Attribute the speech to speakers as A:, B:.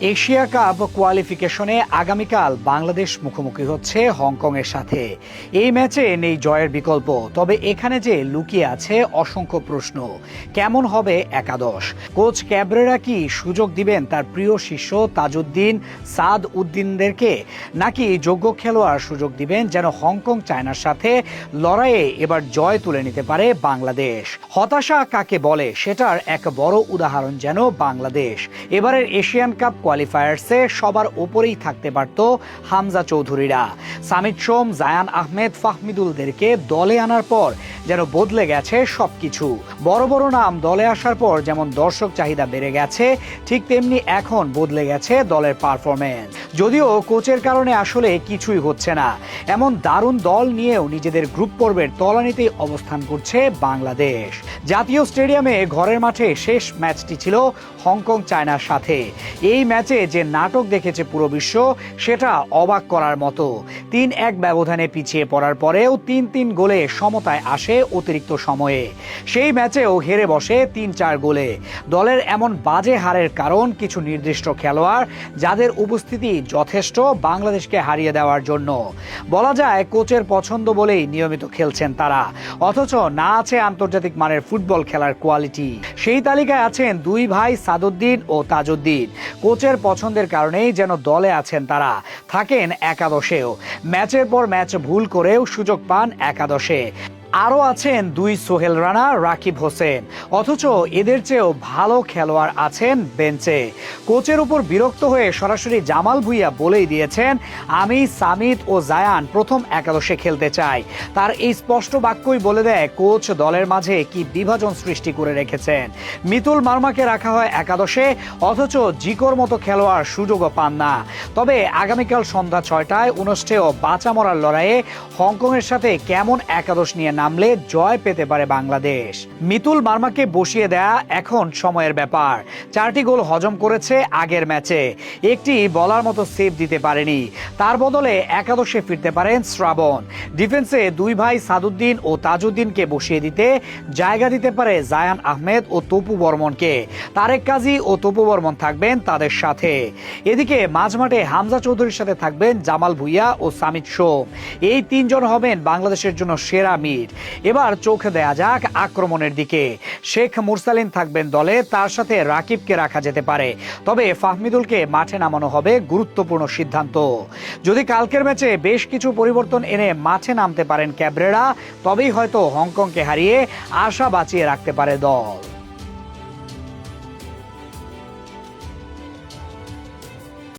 A: Asia cup কোয়ালিফিকেশনে আগামীকাল বাংলাদেশ মুখোমুখি হচ্ছে হংকংয়ের সাথে। এই ম্যাচে নেই জয়ের বিকল্প, তবে এখানে যে লুকিয়ে আছে অসংখ্য প্রশ্ন, কেমন হবে একাদশ? কোচ ক্যাবরেরা কি সুযোগ দিবেন তার প্রিয় শিষ্য তাজউদ্দিন সাদ উদ্দিনদেরকে, নাকি যোগ্য খেলোয়াড় সুযোগ দিবেন যেন হংকং চায়নার সাথে লড়াইয়ে এবার জয় তুলে নিতে পারে বাংলাদেশ? হতাশা কাকে বলে, সেটার এক বড় উদাহরণ যেন বাংলাদেশ। এবারের এশিয়ান কাপ কোয়ালিফায়ার্সে সবার ওপরেই থাকতে পারত হামজা চৌধুরীরা। সামিদ সোম, জায়ান আহমেদ, ফাহমিদুলদেরকে দলে আনার পর যেন বদলে গেছে সবকিছু। বড় বড় নাম দলে আসার পর যেমন দর্শক চাহিদা বেড়ে গেছে, ঠিক তেমনি এখন বদলে গেছে দলের পারফরমেন্স যদিও কোচের কারণে আসলে কিছুই হচ্ছে না। এমন দারুণ দল নিয়েও নিজেদের গ্রুপ পর্বের তলানিতে অবস্থান করছে বাংলাদেশ। জাতীয় স্টেডিয়ামে ঘরের মাঠে শেষ ম্যাচটি ছিল হংকং চায়নার সাথে। এই ম্যাচে যে নাটক দেখেছে পুরো বিশ্ব, সেটা অবাক করার মতো। তিন এক ব্যবধানে পিছিয়ে পড়ার পরেও তিন তিন গোলে সমতায় আসে অতিরিক্ত সময়ে। সেই ম্যাচেও হেরে বসে তিন চার গোলে। দলের এমন বাজে হারের কারণ কিছু নির্দিষ্ট খেলোয়াড়, যাদের উপস্থিতি যথেষ্ট বাংলাদেশকে হারিয়ে দেওয়ার জন্য। বলা যায় কোচের পছন্দ বলেই নিয়মিত খেলছেন তারা। অথচ না আছে আন্তর্জাতিক মানের ফুটবল খেলার কোয়ালিটি। সেই তালিকায় আছেন দুই ভাই সাদুদ্দিন ও তাজউদ্দিন। কোচের পছন্দের কারণেই যেন দলে আছেন তারা। থাকেন একাদশেও। ম্যাচের পর ম্যাচ ভুল করেও সুযোগ পান একাদশে। আরও আছেন দুই সোহেল রানা, রাকিব হোসেন। অথচ এদের চেয়েও ভালো খেলোয়াড় আছেন বেঞ্চে। কোচের উপর বিরক্ত হয়ে সরাসরি জামাল ভুইয়া বলেই দিয়েছেন, আমি সামিত ও জায়ান প্রথম একাদশে খেলতে চাই। তার এই স্পষ্ট বাক্যই বলে দেয়, কোচ দলের মাঝে কি বিভাজন সৃষ্টি করে রেখেছেন? মিতুল মার্মাকে রাখা হয় একাদশে, অথচ জিকোর মতো খেলোয়াড় সুযোগও পান না। তবে আগামীকাল সন্ধ্যা ছয়টায় অনুষ্ঠেয় বাঁচা মরার লড়াইয়ে হংকংয়ের সাথে কেমন একাদশ নিয়ে নামলে জয় পেতে পারে বাংলাদেশ। মিতুল মার্মাকে বসিয়ে দেয়া এখন সময়ের ব্যাপার। চারটি গোল হজম করেছে আগের ম্যাচে। একটি বলার মতো সেভ দিতে পারেনি। তার বদলে একাদশে ফিরতে পারেন শ্রাবণ। ডিফেন্সে দুই ভাই সাদুদ্দিন ও তাজউদ্দিনকে বসিয়ে দিতে জায়গা দিতে পারে জায়ান আহমেদ ও তপু বর্মনকে। তারেক কাজী ও তপু বর্মন থাকবেন তাদের সাথে। এদিকে মাঝমাঠে হামজা চৌধুরীর সাথে থাকবেন জামাল ভুইয়া ও সামিত সোম। এই তিনজন হবেন বাংলাদেশের জন্য সেরা মিট এবার চোখ দেয়া যাক আক্রমণের দিকে। শেখ মুরসালিন থাকবেন দলে, তার সাথে রাকিবকে রাখা যেতে পারে। তবে ফাহমিদুলকে মাঠে নামানো হবে গুরুত্বপূর্ণ সিদ্ধান্ত। যদি কালকের ম্যাচে বেশ কিছু পরিবর্তন এনে মাঠে নামতে পারেন ক্যাবরেরা, তবেই হয়তো হংকংকে হারিয়ে আশা বাঁচিয়ে রাখতে পারে দল।